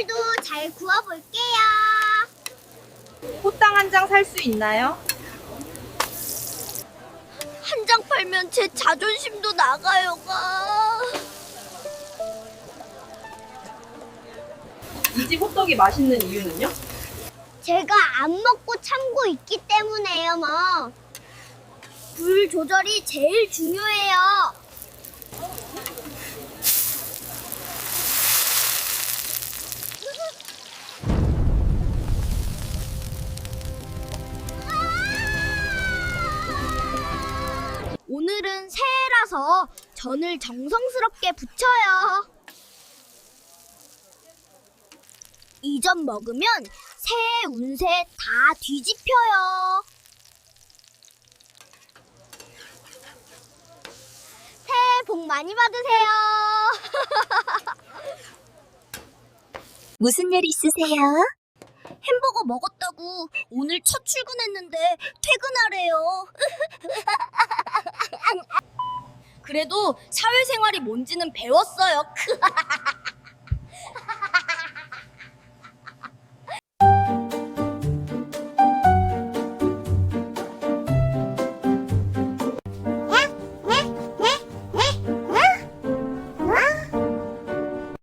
오늘도 잘 구워볼게요. 호땅 한 장 살 수 있나요? 한 장 팔면 제 자존심도 나가요가. 이 집 호떡이 맛있는 이유는요? 제가 안 먹고 참고 있기 때문에요, 뭐. 불 조절이 제일 중요해요. 오늘은 새해라서 전을 정성스럽게 붙여요. 이 점 먹으면 새해 운세 다 뒤집혀요. 새해 복 많이 받으세요. 무슨 일 있으세요? 햄버거 먹었다고 오늘 첫 출근했는데 퇴근하래요. 그래도 사회생활이 뭔지는 배웠어요.